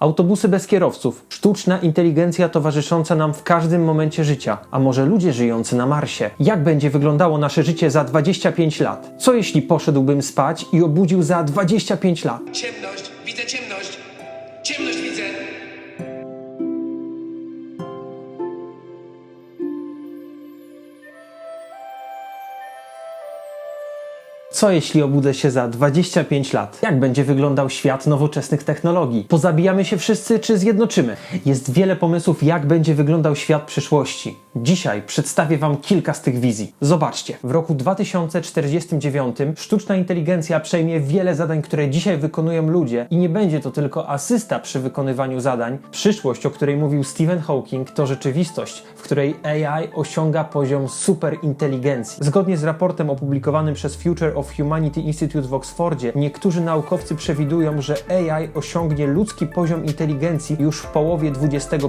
Autobusy bez kierowców, sztuczna inteligencja towarzysząca nam w każdym momencie życia, a może ludzie żyjący na Marsie? Jak będzie wyglądało nasze życie za 25 lat? Co jeśli poszedłbym spać i obudził za 25 lat? Ciemność, widzę ciemność. Co jeśli obudzę się za 25 lat? Jak będzie wyglądał świat nowoczesnych technologii? Pozabijamy się wszyscy, czy zjednoczymy? Jest wiele pomysłów, jak będzie wyglądał świat przyszłości. Dzisiaj przedstawię Wam kilka z tych wizji. Zobaczcie, w roku 2049 sztuczna inteligencja przejmie wiele zadań, które dzisiaj wykonują ludzie i nie będzie to tylko asysta przy wykonywaniu zadań. Przyszłość, o której mówił Stephen Hawking, to rzeczywistość, w której AI osiąga poziom superinteligencji. Zgodnie z raportem opublikowanym przez Future of Humanity Institute w Oxfordzie, niektórzy naukowcy przewidują, że AI osiągnie ludzki poziom inteligencji już w połowie XXI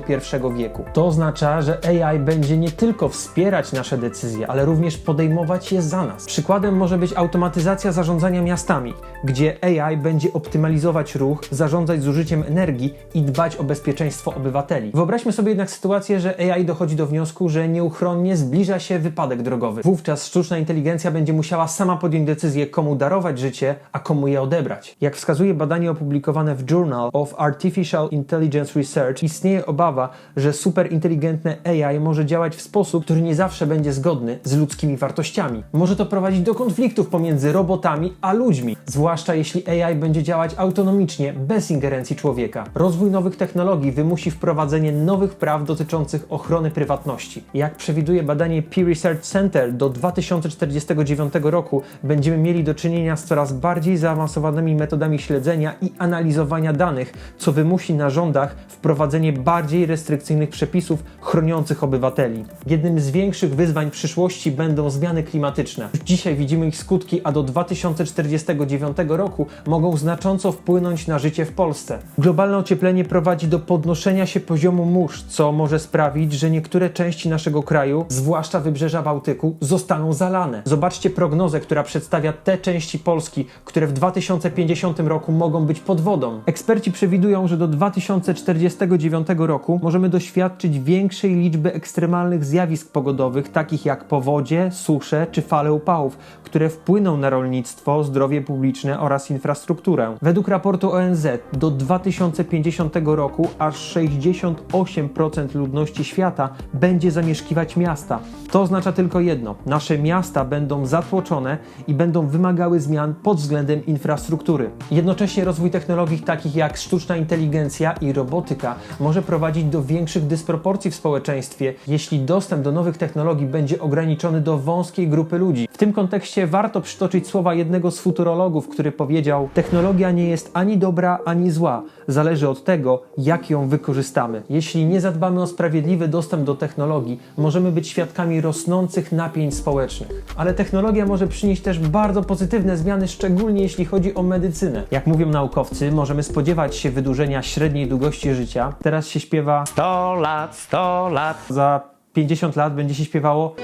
wieku. To oznacza, że AI będzie nie tylko wspierać nasze decyzje, ale również podejmować je za nas. Przykładem może być automatyzacja zarządzania miastami, gdzie AI będzie optymalizować ruch, zarządzać zużyciem energii i dbać o bezpieczeństwo obywateli. Wyobraźmy sobie jednak sytuację, że AI dochodzi do wniosku, że nieuchronnie zbliża się wypadek drogowy. Wówczas sztuczna inteligencja będzie musiała sama podjąć decyzję, komu darować życie, a komu je odebrać. Jak wskazuje badanie opublikowane w Journal of Artificial Intelligence Research, istnieje obawa, że superinteligentne AI może działać w sposób, który nie zawsze będzie zgodny z ludzkimi wartościami. Może to prowadzić do konfliktów pomiędzy robotami a ludźmi, zwłaszcza jeśli AI będzie działać autonomicznie, bez ingerencji człowieka. Rozwój nowych technologii wymusi wprowadzenie nowych praw dotyczących ochrony prywatności. Jak przewiduje badanie Pew Research Center, do 2049 roku będziemy mieli do czynienia z coraz bardziej zaawansowanymi metodami śledzenia i analizowania danych, co wymusi na rządach wprowadzenie bardziej restrykcyjnych przepisów chroniących obywateli. Jednym z większych wyzwań przyszłości będą zmiany klimatyczne. Dzisiaj widzimy ich skutki, a do 2049 roku mogą znacząco wpłynąć na życie w Polsce. Globalne ocieplenie prowadzi do podnoszenia się poziomu mórz, co może sprawić, że niektóre części naszego kraju, zwłaszcza wybrzeża Bałtyku, zostaną zalane. Zobaczcie prognozę, która przedstawia te części Polski, które w 2050 roku mogą być pod wodą. Eksperci przewidują, że do 2049 roku możemy doświadczyć większej liczby ekstremalnych zjawisk pogodowych, takich jak powodzie, susze czy fale upałów, które wpłyną na rolnictwo, zdrowie publiczne oraz infrastrukturę. Według raportu ONZ do 2050 roku aż 68% ludności świata będzie zamieszkiwać miasta. To oznacza tylko jedno: nasze miasta będą zatłoczone i będą wymagały zmian pod względem infrastruktury. Jednocześnie rozwój technologii takich jak sztuczna inteligencja i robotyka może prowadzić do większych dysproporcji w społeczeństwie, jeśli dostęp do nowych technologii będzie ograniczony do wąskiej grupy ludzi. W tym kontekście warto przytoczyć słowa jednego z futurologów, który powiedział: Technologia nie jest ani dobra, ani zła. Zależy od tego, jak ją wykorzystamy. Jeśli nie zadbamy o sprawiedliwy dostęp do technologii, możemy być świadkami rosnących napięć społecznych. Ale technologia może przynieść też bardzo pozytywne zmiany, szczególnie jeśli chodzi o medycynę. Jak mówią naukowcy, możemy spodziewać się wydłużenia średniej długości życia. Teraz się śpiewa 100 lat, 100 lat. Za 50 lat będzie się śpiewało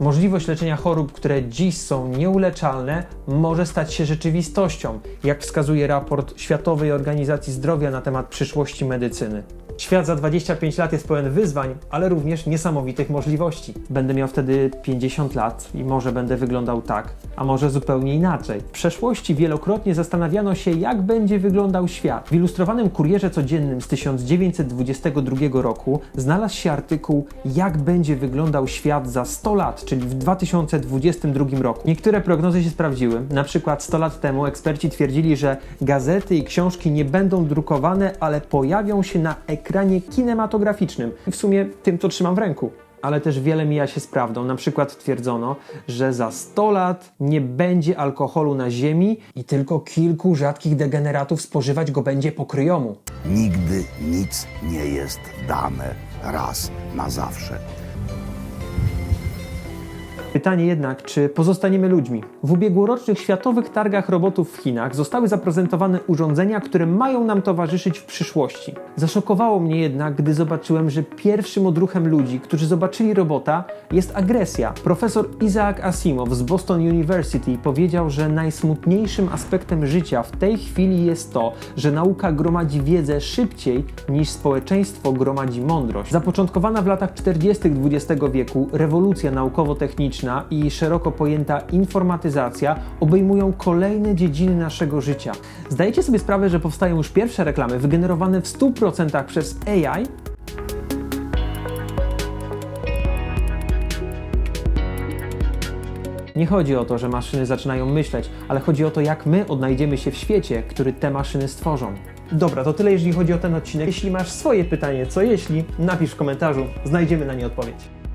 Możliwość leczenia chorób, które dziś są nieuleczalne, może stać się rzeczywistością, jak wskazuje raport Światowej Organizacji Zdrowia na temat przyszłości medycyny. Świat za 25 lat jest pełen wyzwań, ale również niesamowitych możliwości. Będę miał wtedy 50 lat i może będę wyglądał tak, a może zupełnie inaczej. W przeszłości wielokrotnie zastanawiano się, jak będzie wyglądał świat. W ilustrowanym kurierze codziennym z 1922 roku znalazł się artykuł, jak będzie wyglądał świat za 100 lat, czyli w 2022 roku. Niektóre prognozy się sprawdziły. Na przykład 100 lat temu eksperci twierdzili, że gazety i książki nie będą drukowane, ale pojawią się na ekranie kinematograficznym. I w sumie tym, co trzymam w ręku. Ale też wiele mija się z prawdą. Na przykład twierdzono, że za 100 lat nie będzie alkoholu na ziemi i tylko kilku rzadkich degeneratów spożywać go będzie po kryjomu. Nigdy nic nie jest dane raz na zawsze. Pytanie jednak, czy pozostaniemy ludźmi? W ubiegłorocznych światowych targach robotów w Chinach zostały zaprezentowane urządzenia, które mają nam towarzyszyć w przyszłości. Zaszokowało mnie jednak, gdy zobaczyłem, że pierwszym odruchem ludzi, którzy zobaczyli robota, jest agresja. Profesor Isaac Asimov z Boston University powiedział, że najsmutniejszym aspektem życia w tej chwili jest to, że nauka gromadzi wiedzę szybciej niż społeczeństwo gromadzi mądrość. Zapoczątkowana w latach 40. XX wieku rewolucja naukowo-techniczna i szeroko pojęta informatyzacja obejmują kolejne dziedziny naszego życia. Zdajecie sobie sprawę, że powstają już pierwsze reklamy wygenerowane w 100% przez AI? Nie chodzi o to, że maszyny zaczynają myśleć, ale chodzi o to, jak my odnajdziemy się w świecie, który te maszyny stworzą. Dobra, to tyle jeżeli chodzi o ten odcinek. Jeśli masz swoje pytanie, co jeśli, napisz w komentarzu, znajdziemy na nie odpowiedź.